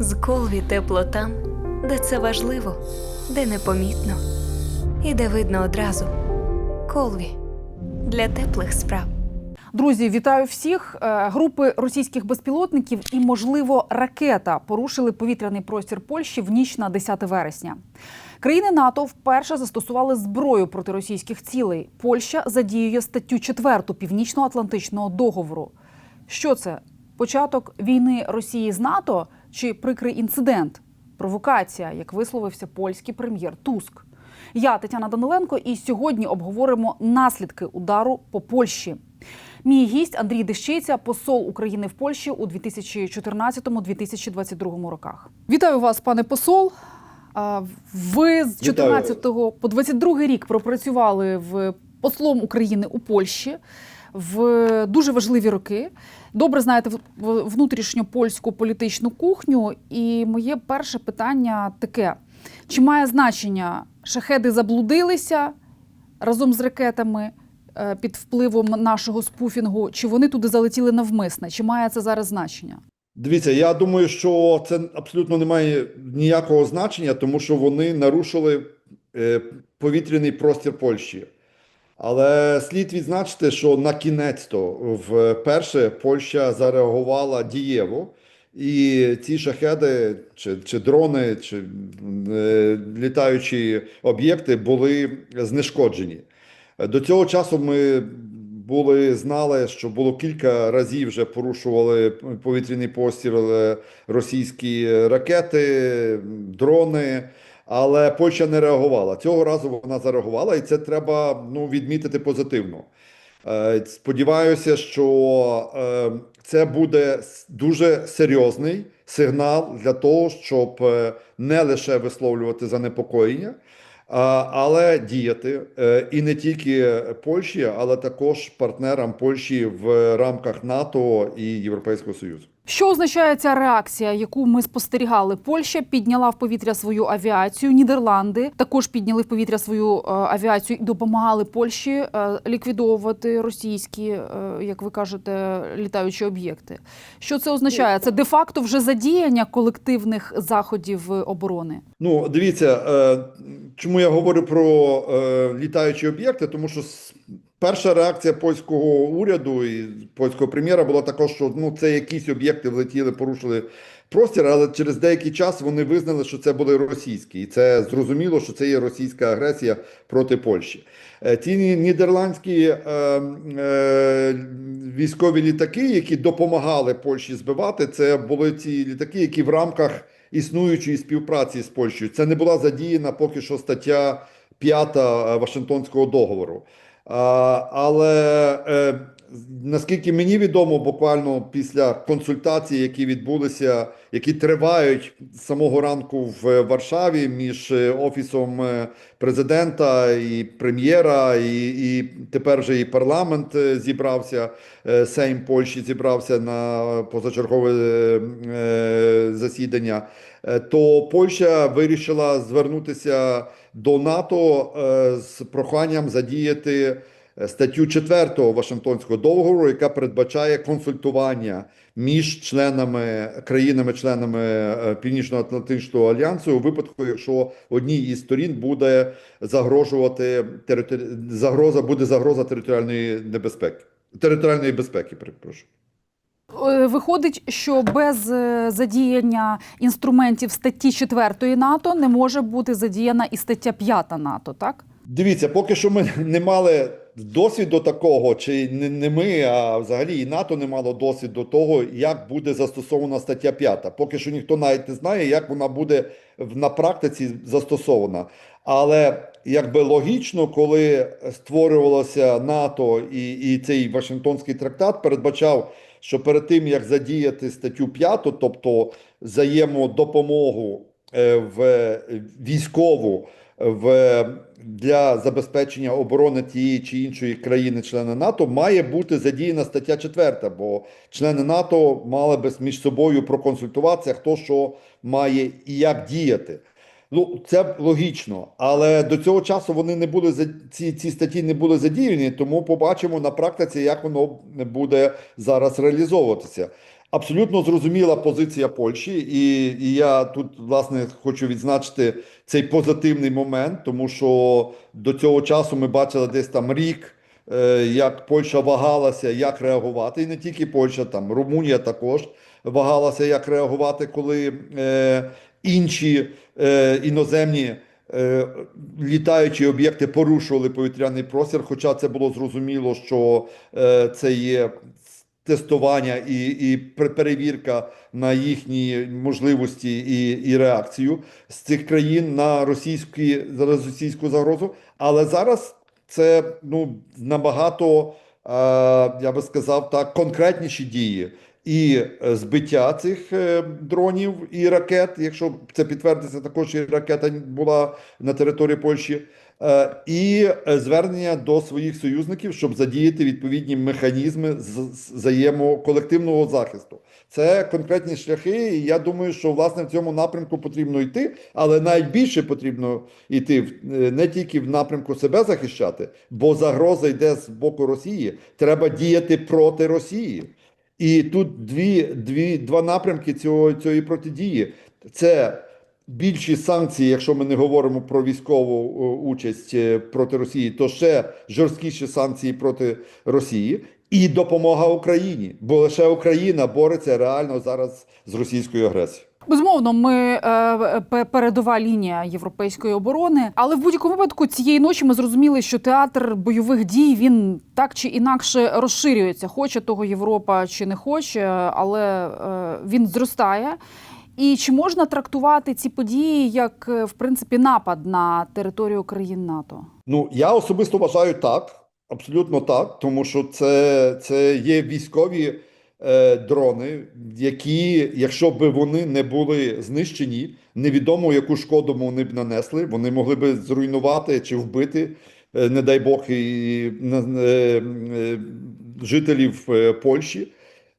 З Колві тепло там, де це важливо, де непомітно і де видно одразу. Колві для теплих справ. Друзі, вітаю всіх. Е, Групи російських безпілотників і, можливо, ракета порушили повітряний простір Польщі в ніч на 10 вересня. Країни НАТО вперше застосували зброю проти російських цілей. Польща задіює статтю 4 Північно-Атлантичного договору. Що це? Початок війни Росії з НАТО чи прикрий інцидент? Провокація, як висловився польський прем'єр Туск. Я Тетяна Даниленко, і сьогодні обговоримо наслідки удару по Польщі. Мій гість Андрій Дещиця, посол України в Польщі у 2014-2022 роках. Вітаю вас, пане посол. Ви з Вітаю. 14 по 22 рік пропрацювали в послом України у Польщі в дуже важливі роки. Добре знаєте внутрішню польську політичну кухню. І моє перше питання таке: чи має значення шахеди заблудилися разом з ракетами е, під впливом нашого спуфінгу? Чи вони туди залетіли навмисне? Чи має це зараз значення? Дивіться, я думаю, що це абсолютно не має ніякого значення, тому що вони нарушили е, повітряний простір Польщі. Але слід відзначити, що на кінець-то вперше Польща зареагувала дієво, і ці шахеди, чи, чи дрони, чи е, літаючі об'єкти були знешкоджені. До цього часу ми були знали, що було кілька разів вже порушували повітряний простір е, російські ракети, дрони. Але Польща не реагувала. Цього разу вона зареагувала, і це треба ну, відмітити позитивно. Е, Сподіваюся, що е, це буде дуже серйозний сигнал для того, щоб е, не лише висловлювати занепокоєння, але діяти і не тільки Польщі, але також партнерам Польщі в рамках НАТО і Європейського Союзу. Що означає ця реакція, яку ми спостерігали? Польща підняла в повітря свою авіацію. Нідерланди також підняли в повітря свою е, авіацію і допомагали Польщі е, ліквідовувати російські, е, як ви кажете, літаючі об'єкти. Що це означає? Це де-факто вже задіяння колективних заходів оборони. Ну, дивіться, чому я говорю про літаючі об'єкти, тому що перша реакція польського уряду і польського прем'єра була також, що ну, це якісь об'єкти влетіли, порушили простір, але через деякий час вони визнали, що це були російські. І це зрозуміло, що це є російська агресія проти Польщі. Е, Ті нідерландські е, е, військові літаки, які допомагали Польщі збивати, це були ці літаки, які в рамках існуючої співпраці з Польщею. Це не була задіяна поки що стаття 5 Вашингтонського договору. Але е, наскільки мені відомо, буквально після консультацій, які відбулися, які тривають з самого ранку в Варшаві між е, офісом е, президента і прем'єра, і, і тепер вже і парламент зібрався, Сейм Польщі зібрався на позачергове засідання. То Польща вирішила звернутися до НАТО е, з проханням задіяти е, статтю 4 Вашингтонського договору, яка передбачає консультування між членами країнами-членами е, Північно-Атлантичного альянсу у випадку, якщо одній із сторін буде загрожувати загроза, буде загроза територіальної небезпеки, територіальної безпеки, перепрошую. Е, Виходить, що без е, задіяння інструментів статті 4 НАТО не може бути задіяна і стаття 5 НАТО, так? Дивіться, поки що ми не мали досвіду такого, чи не, ми, а взагалі і НАТО не мало досвіду того, як буде застосована стаття 5. Поки що ніхто навіть не знає, як вона буде на практиці застосована. Але якби логічно, коли створювалося НАТО і, і цей Вашингтонський трактат передбачав, що перед тим як задіяти статтю 5, тобто взаємодопомогу е, в військову в для забезпечення оборони тієї чи іншої країни-члени НАТО має бути задіяна стаття 4, бо члени НАТО мали би між собою проконсультуватися, хто що має і як діяти. Ну, це логічно, але до цього часу вони не були ці, ці статті не були задіяні, тому побачимо на практиці, як воно буде зараз реалізовуватися. Абсолютно зрозуміла позиція Польщі, і, і я тут власне хочу відзначити цей позитивний момент, тому що до цього часу ми бачили десь там рік, е, як Польща вагалася, як реагувати, і не тільки Польща, там Румунія також вагалася, як реагувати, коли е, інші е, іноземні. е, Літаючі об'єкти порушували повітряний простір, хоча це було зрозуміло, що е, це є тестування і, і перевірка на їхні можливості і, і реакцію з цих країн на російські російську загрозу. Але зараз це ну набагато, е, я би сказав так, конкретніші дії. І е, збиття цих е, дронів і ракет, якщо це підтвердиться, також і ракета була на території Польщі, Е, і звернення до своїх союзників, щоб задіяти відповідні механізми взаємо колективного захисту. Це конкретні шляхи, і я думаю, що власне в цьому напрямку потрібно йти, але навіть більше потрібно йти не тільки в напрямку себе захищати, бо загроза йде з боку Росії. Треба діяти проти Росії. І тут дві, дві, два напрямки цього, цієї протидії. Це більші санкції, якщо ми не говоримо про військову участь е, проти Росії, то ще жорсткіші санкції проти Росії і допомога Україні, бо лише Україна бореться реально зараз з російською агресією. Безумовно, ми е, передова лінія європейської оборони. Але в будь-якому випадку цієї ночі ми зрозуміли, що театр бойових дій він так чи інакше розширюється. Хоче того Європа чи не хоче, але е, він зростає. І чи можна трактувати ці події як е, в принципі напад на територію країн НАТО? Ну, я особисто вважаю так, абсолютно так, тому що це, це є військові е, дрони, які, якщо б вони не були знищені, невідомо яку шкоду вони б нанесли, вони могли б зруйнувати чи вбити, е, не дай Бог, і е, е, жителів е, Польщі.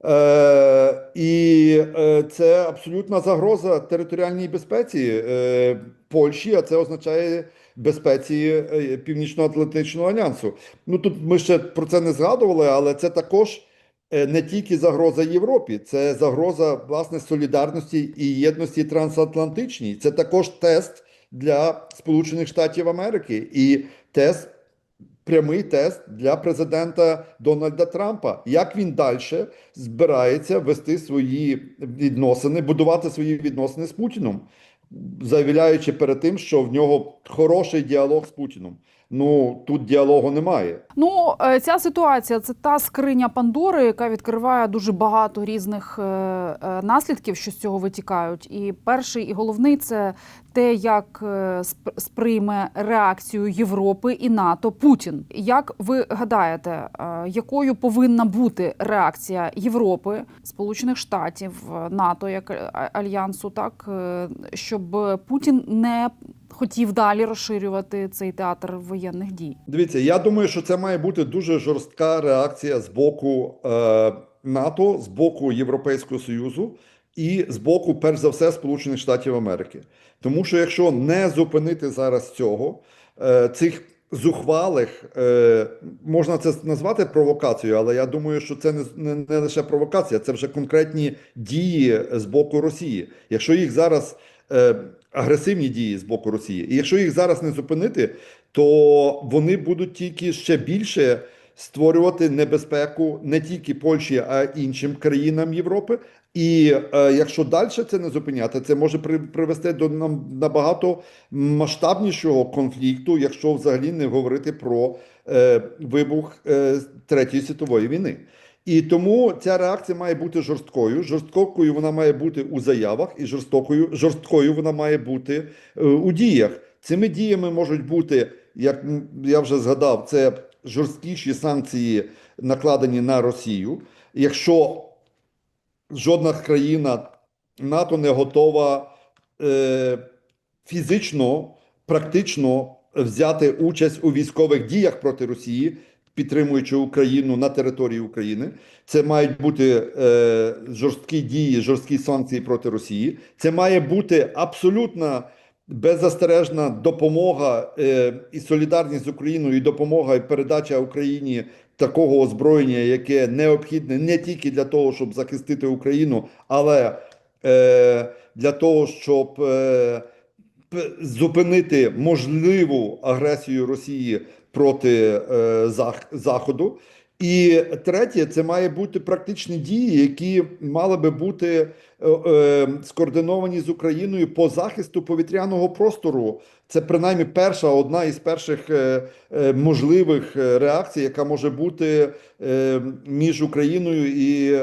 Е, і е, це абсолютна загроза територіальній безпеці е, Польщі, а це означає безпеці Північно-Атлантичного альянсу. Ну тут ми ще про це не згадували, але це також не тільки загроза Європі, це загроза власне солідарності і єдності трансатлантичній. Це також тест для Сполучених Штатів Америки і тест прямий тест для президента Дональда Трампа. Як він далі збирається вести свої відносини, будувати свої відносини з Путіном, заявляючи перед тим, що в нього хороший діалог з Путіном. Ну тут діалогу немає. Ну, е, ця ситуація це та скриня Пандори, яка відкриває дуже багато різних е, е, наслідків, що з цього витікають. І перший і головний це те, як сприйме реакцію Європи і НАТО Путін. Як ви гадаєте, якою повинна бути реакція Європи, Сполучених Штатів, НАТО як альянсу, так щоб Путін не хотів далі розширювати цей театр воєнних дій? Дивіться, я думаю, що це має бути дуже жорстка реакція з боку е, НАТО, з боку Європейського Союзу і з боку, перш за все, Сполучених Штатів Америки. Тому що якщо не зупинити зараз цього, е, цих зухвалих, е, можна це назвати провокацією, але я думаю, що це не, не, лише провокація, це вже конкретні дії з боку Росії. Якщо їх зараз е, агресивні дії з боку Росії, і якщо їх зараз не зупинити, то вони будуть тільки ще більше створювати небезпеку не тільки Польщі, а й іншим країнам Європи. І е, якщо далі це не зупиняти, це може при, привести до нам набагато масштабнішого конфлікту, якщо взагалі не говорити про е, вибух е, Третьої світової війни. І тому ця реакція має бути жорсткою. Жорсткою вона має бути у заявах, і жорстокою, жорсткою вона має бути е, у діях. Цими діями можуть бути, як я вже згадав, це жорсткіші санкції накладені на Росію. Якщо жодна країна НАТО не готова е, фізично, практично взяти участь у військових діях проти Росії, підтримуючи Україну на території України. Це мають бути е, жорсткі дії, жорсткі санкції проти Росії. Це має бути абсолютна беззастережна допомога е, і солідарність з Україною, і допомога і передача Україні такого озброєння, яке необхідне не тільки для того, щоб захистити Україну, але е, для того, щоб е, зупинити можливу агресію Росії проти е, Зах- Заходу. І третє, це має бути практичні дії, які мали би бути е, е, скоординовані з Україною по захисту повітряного простору. Це принаймні перша одна із перших можливих реакцій, яка може бути між Україною і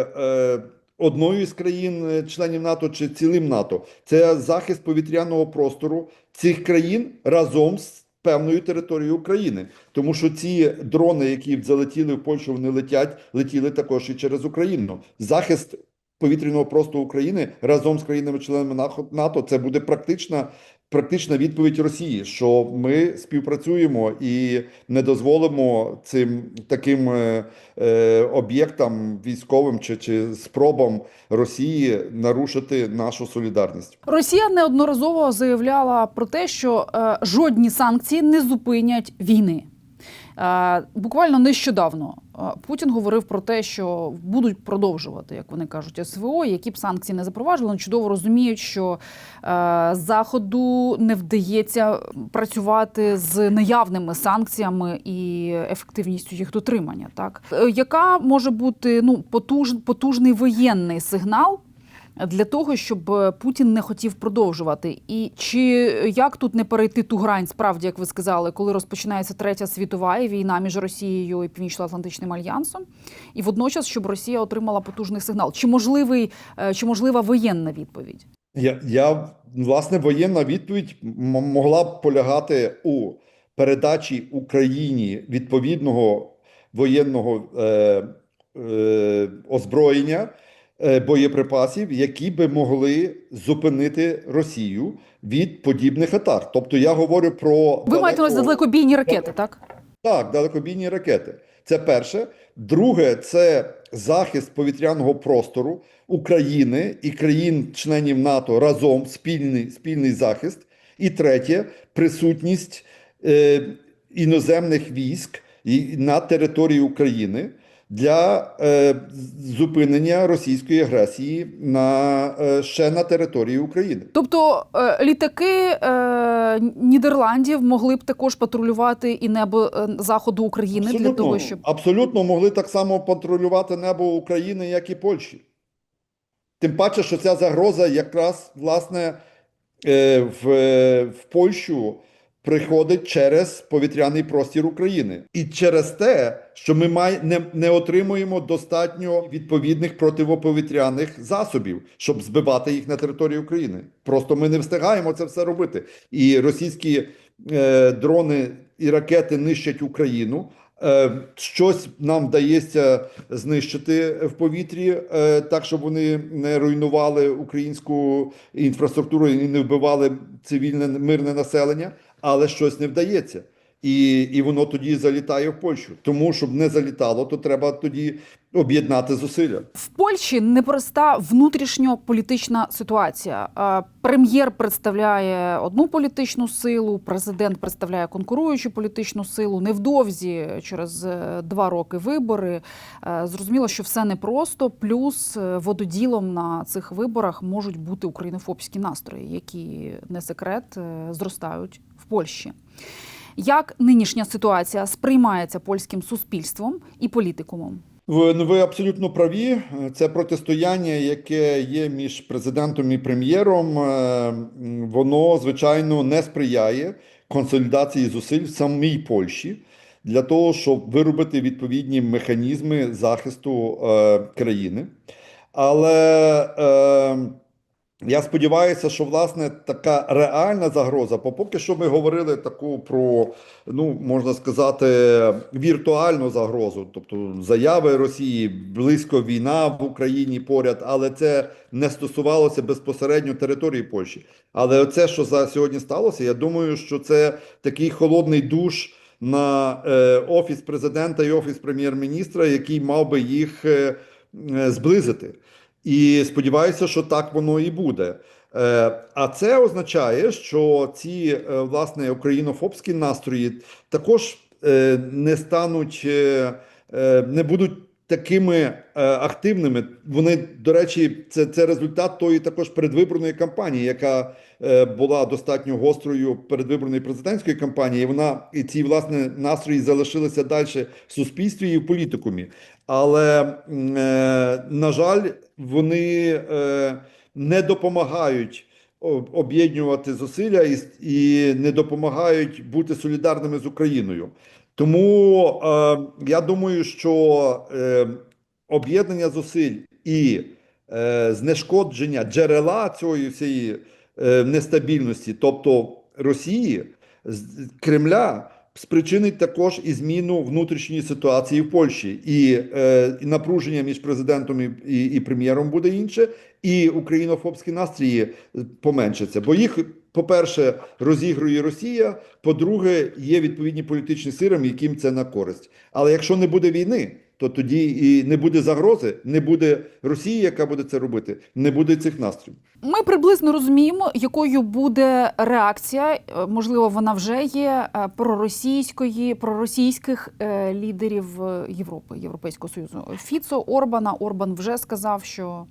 одною із країн е, членів НАТО чи цілим НАТО. Це захист повітряного простору цих країн разом з певною територією України, тому що ці дрони, які залетіли в Польщу, вони летять, летіли також і через Україну. Захист повітряного простору України разом з країнами-членами НАТО це буде практична. Практична відповідь Росії, що ми співпрацюємо і не дозволимо цим таким е, е, об'єктам військовим чи, чи спробам Росії нарушити нашу солідарність. Росія неодноразово заявляла про те, що е, жодні санкції не зупинять війни. Е, буквально нещодавно е, Путін говорив про те, що будуть продовжувати, як вони кажуть, СВО, які б санкції не запроваджували, вони чудово розуміють, що е, заходу не вдається працювати з наявними санкціями і ефективністю їх дотримання. Так яка може бути ну потуж, потужний воєнний сигнал? Для того щоб е, Путін не хотів продовжувати, і чи як тут не перейти ту грань, справді, як ви сказали, коли розпочинається третя світова і війна між Росією і Північно-Атлантичним альянсом, і водночас, щоб Росія отримала потужний сигнал? Чи можливий е, чи можлива воєнна відповідь? Я, я власне воєнна відповідь могла б полягати у передачі Україні відповідного воєнного е, е, озброєння, е, боєприпасів, які би могли зупинити Росію від подібних атак. Тобто я говорю про Ви маєте на увазі далекобійні ракети, так? так, далекобійні ракети. Це перше. Друге, це захист повітряного простору України і країн-членів НАТО разом спільний, спільний захист. І третє присутність е, іноземних військ на території України для е, зупинення російської агресії на е, ще на території України. Тобто е, літаки е, Нідерландів могли б також патрулювати і небо е, заходу України для того, щоб абсолютно могли так само патрулювати небо України, як і Польщі. Тим паче, що ця загроза якраз власне е, в, в Польщу приходить через повітряний простір України. І через те, що ми май, не, не отримуємо достатньо відповідних противоповітряних засобів, щоб збивати їх на території України. Просто ми не встигаємо це все робити. І російські е, дрони і ракети нищать Україну. Е, Щось нам вдається знищити в повітрі, е, так щоб вони не руйнували українську інфраструктуру і не вбивали цивільне мирне населення, але щось не вдається. І, і воно тоді залітає в Польщу. Тому щоб не залітало, то треба тоді об'єднати зусилля. В Польщі непроста внутрішньополітична ситуація. Е, Прем'єр представляє одну політичну силу, президент представляє конкуруючу політичну силу. Невдовзі через е, два роки вибори. Е, Зрозуміло, що все непросто. Плюс вододілом на цих виборах можуть бути українофобські настрої, які не секрет зростають в Польщі. Як нинішня ситуація сприймається польським суспільством і політикумом? Ви, ну, абсолютно праві. Це протистояння, яке є між президентом і прем'єром, е, воно звичайно не сприяє консолідації зусиль в самій Польщі для того, щоб виробити відповідні механізми захисту е, країни. Але е, я сподіваюся, що власне така реальна загроза, бо поки що ми говорили таку про, ну можна сказати, віртуальну загрозу, тобто заяви Росії, близько війна в Україні поряд, але це не стосувалося безпосередньо території Польщі. Але оце, що за сьогодні сталося, я думаю, що це такий холодний душ на е, офіс президента і офіс прем'єр-міністра, який мав би їх е, е, зблизити. І сподіваюся, що так воно і буде. Е, А це означає, що ці е, власне українофобські настрої також е, не стануть, не будуть такими е, активними. Вони, до речі, це, це результат тої також передвиборної кампанії, яка е, була достатньо гострою передвиборної президентської кампанії. Вона і ці власне настрої залишилися далі в суспільстві і в політикумі. Але е, на жаль, вони не допомагають об'єднувати зусилля і, і не допомагають бути солідарними з Україною. Тому е, я думаю, що е, об'єднання зусиль і е, знешкодження джерела цієї всієї е, нестабільності, тобто Росії, з Кремля, спричинить також і зміну внутрішньої ситуації в Польщі, і, е, і напруження між президентом і, і, і прем'єром буде інше, і українофобські настрої поменшаться. Бо їх, по-перше, розігрує Росія. По-друге, є відповідні політичні сили, яким це на користь. Але якщо не буде війни, то тоді і не буде загрози, не буде Росії, яка буде це робити, не буде цих настроїв. Ми приблизно розуміємо, якою буде реакція. е, Можливо, вона вже є е, проросійської, проросійських е, лідерів Європи, Європейського Союзу. Фіцо Орбана. Орбан вже сказав, що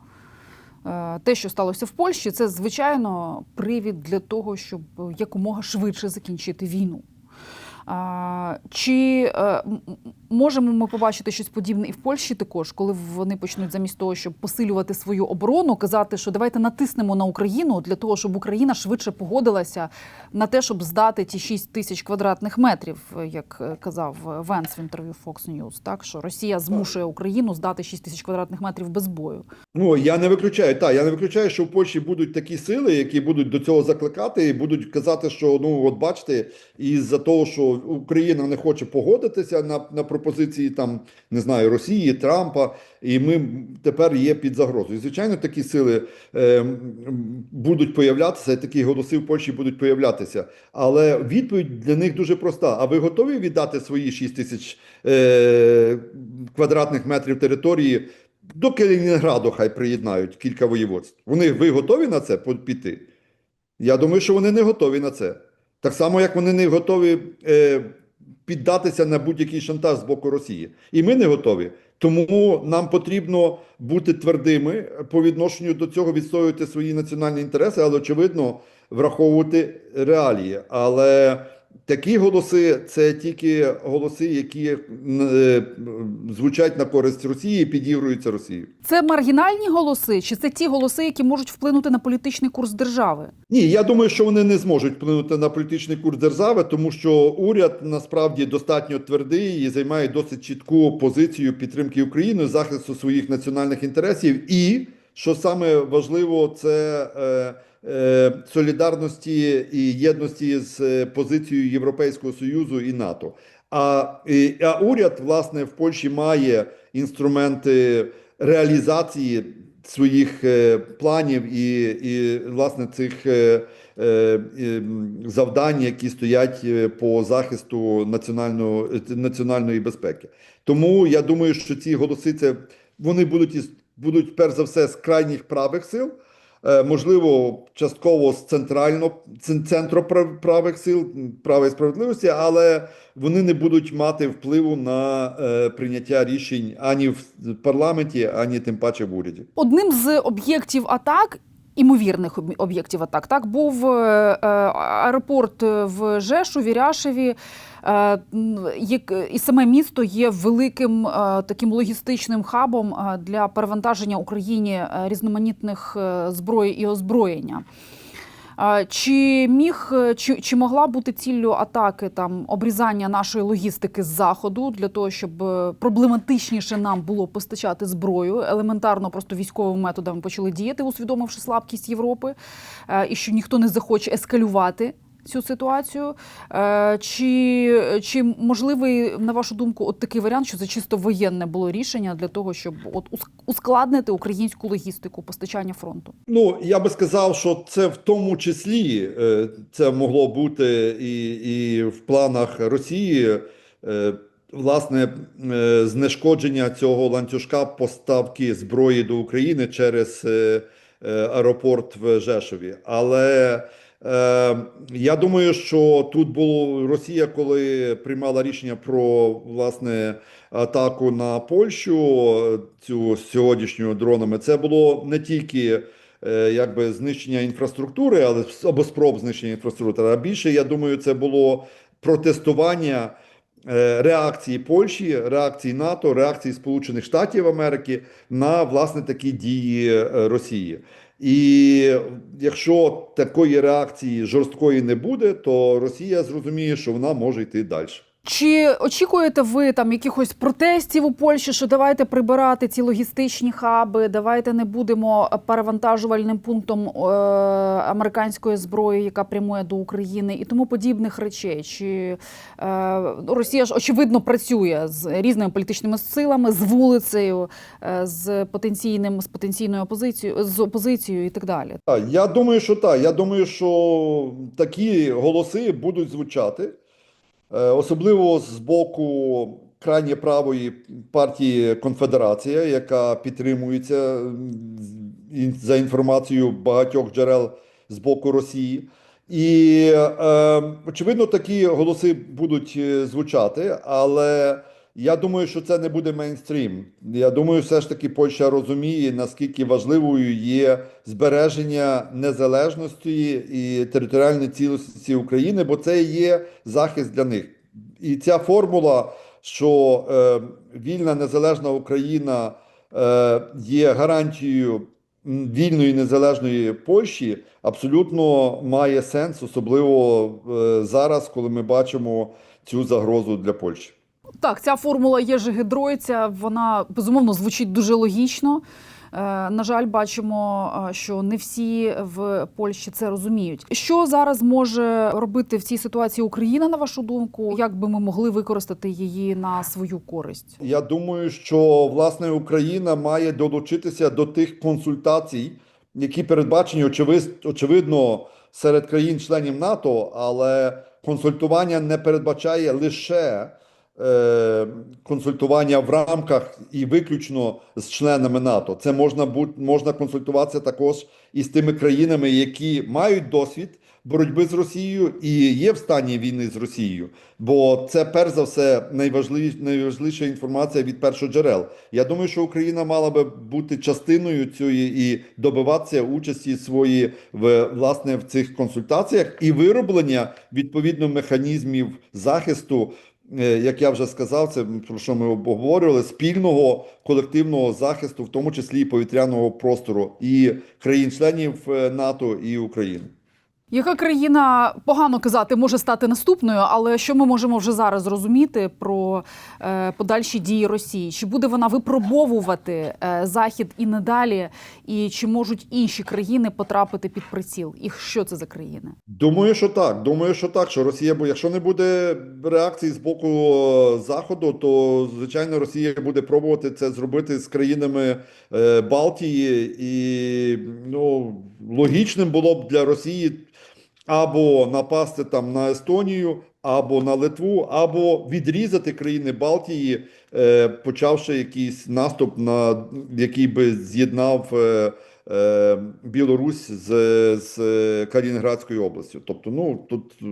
те, що сталося в Польщі, це звичайно привід для того, щоб якомога швидше закінчити війну. Чи е, можемо ми побачити щось подібне і в Польщі також, коли вони почнуть замість того, щоб посилювати свою оборону, казати, що давайте натиснемо на Україну для того, щоб Україна швидше погодилася на те, щоб здати ті 6 тисяч квадратних метрів, е, як е, казав Венс в інтерв'ю Fox News, так що Росія змушує Україну здати 6 тисяч квадратних метрів без бою. Ну я не виключаю. Так, я не виключаю, що в Польщі будуть такі сили, які будуть до цього закликати і будуть казати, що ну от бачите, із-за того, що Україна не хоче погодитися на, на пропозиції там не знаю Росії, Трампа, і ми тепер є під загрозою. Звичайно, такі сили е, будуть появлятися, такі голоси в Польщі будуть появлятися. Але відповідь для них дуже проста. А ви готові віддати свої 6 тисяч е, квадратних метрів території? До Калінінграду хай приєднають кілька воєводств. Вони ви готові на це піти? Я думаю, що вони не готові на це. Так само, як вони не готові е, піддатися на будь-який шантаж з боку Росії. І ми не готові. Тому нам потрібно бути твердими по відношенню до цього, відстоювати свої національні інтереси, але очевидно враховувати реалії. Але такі голоси це тільки голоси, які е, звучать на користь Росії і підігруються Росією. Це маргінальні голоси, чи це ті голоси, які можуть вплинути на політичний курс держави? Ні, я думаю, що вони не зможуть вплинути на політичний курс держави, тому що уряд насправді достатньо твердий і займає досить чітку позицію підтримки України, захисту своїх національних інтересів. І що саме важливо, це е, е, солідарності і єдності з е, позицією Європейського союзу і НАТО. А, і, а уряд, власне, в Польщі має інструменти реалізації своїх е, планів і, і власне цих е, е, завдань, які стоять е, по захисту національного, е, національної безпеки. Тому я думаю, що ці голоси це вони будуть будуть перш за все з крайніх правих сил. Е, Можливо, частково з центрально цен- центроправих сил права і справедливості, але вони не будуть мати впливу на е, прийняття рішень ані в парламенті, ані тим паче в уряді. Одним з об'єктів атак. Імовірних об'єктів атак так був е, е, аеропорт в Жешуві, Ряшеві, е, як і саме місто є великим е, таким логістичним хабом е, для перевантаження Україні е, різноманітних е, зброї і озброєння. Чи міг е, чи, чи могла бути ціллю атаки там обрізання нашої логістики з заходу для того, щоб е, проблематичніше нам було постачати зброю? Елементарно, просто військовими методами почали діяти, усвідомивши слабкість Європи, е, і що ніхто не захоче ескалювати. Цю ситуацію Е, чи, чи можливий, на вашу думку, от такий варіант, що це чисто воєнне було рішення для того, щоб от ус- ускладнити українську логістику постачання фронту? Ну, я би сказав, що це в тому числі е, це могло бути і, і в планах Росії. е, Власне, знешкодження цього ланцюжка поставки зброї до України через аеропорт в Жешові. Але я думаю, що тут було Росія, коли приймала рішення про власне атаку на Польщу, е, цю сьогоднішню дронами, це було не тільки е, якби знищення інфраструктури, але або спроб знищення інфраструктури. А більше я думаю, це було протестування е, реакції Польщі, реакції НАТО, реакції Сполучених Штатів Америки на власне такі дії е, Росії. І якщо такої реакції жорсткої не буде, то Росія зрозуміє, що вона може йти далі. Чи очікуєте ви там якихось протестів у Польщі, що давайте прибирати ці логістичні хаби, давайте не будемо перевантажувальним пунктом е, американської зброї, яка прямує до України, і тому подібних речей? Чи е, Росія ж очевидно працює з різними політичними силами, з вулицею, е, з потенційним з потенційною опозицією, з опозицією і так далі? Я думаю, що так. Я думаю, що такі голоси будуть звучати, особливо з боку крайньо правої партії Конфедерація, яка підтримується за інформацією багатьох джерел з боку Росії. І е, очевидно, такі голоси будуть е, звучати, але я думаю, що це не буде мейнстрім. Я думаю, все ж таки Польща розуміє, наскільки важливою є збереження незалежності і територіальної цілісності України, бо це є захист для них. І ця формула, що е, вільна незалежна Україна е, є гарантією вільної незалежної Польщі, абсолютно має сенс, особливо е, зараз, коли ми бачимо цю загрозу для Польщі. Так, ця формула є Жигидройця, вона безумовно звучить дуже логічно. Е, На жаль, бачимо, е, що не всі в Польщі це розуміють. Що зараз може робити в цій ситуації Україна, на вашу думку? Як би ми могли використати її на свою користь? Я думаю, що власне Україна має долучитися до тих консультацій, які передбачені очевид- очевидно серед країн-членів НАТО, але консультування не передбачає лише консультування в рамках і виключно з членами НАТО. Це можна бути можна консультуватися також із тими країнами, які мають досвід боротьби з Росією і є в стані війни з Росією. Бо це перш за все найважливіша, найважливіша інформація від першоджерел. Я думаю, що Україна мала би бути частиною цієї і добиватися участі своєї в власне в цих консультаціях і вироблення відповідно механізмів захисту. Е, Як я вже сказав, це про що ми обговорювали спільного колективного захисту, в тому числі і повітряного простору і країн-членів е, НАТО і України. Яка країна погано казати може стати наступною, але що ми можемо вже зараз зрозуміти про е, подальші дії Росії? Чи буде вона випробовувати е, захід і надалі? І чи можуть інші країни потрапити під приціл? І що це за країни? Думаю, що так. Думаю, що так. Що Росія, бо якщо не буде реакції з боку е, Заходу, то звичайно Росія буде пробувати це зробити з країнами е, Балтії, і ну логічним було б для Росії або напасти там на Естонію, або на Литву, або відрізати країни Балтії, е, почавши якийсь наступ, на який би з'єднав. Е, Білорусь з, з Калінінградською областю. Тобто, ну тут е,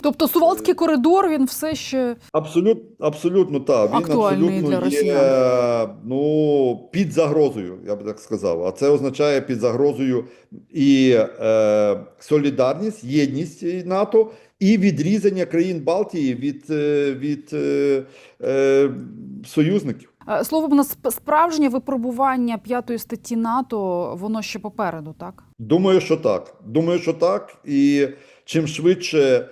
Тобто Сувалський коридор він все ще абсолютно, абсолютно так. Він Актуальний абсолютно для є ну, під загрозою, я би так сказав. А це означає під загрозою і е, солідарність, єдність НАТО. І відрізання країн Балтії від, е, від е, е, союзників. Е, словом, на справжнє випробування п'ятої статті НАТО воно ще попереду, так? Думаю, що так. Думаю, що так. І чим швидше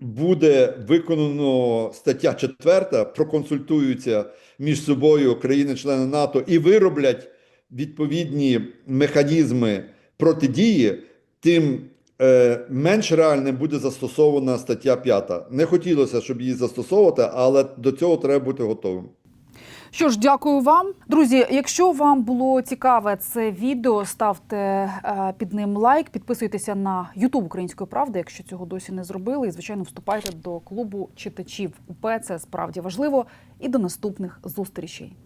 буде виконано стаття 4, проконсультуються між собою країни-члени НАТО і вироблять відповідні механізми протидії, тим е, менш реальним буде застосована стаття 5. Не хотілося, щоб її застосовувати, але до цього треба бути готовим. Що ж, дякую вам, друзі. Якщо вам було цікаве це відео, ставте е, під ним лайк, підписуйтеся на YouTube Української правди, якщо цього досі не зробили. І звичайно, вступайте до клубу читачів УП. Це справді важливо. І до наступних зустрічей.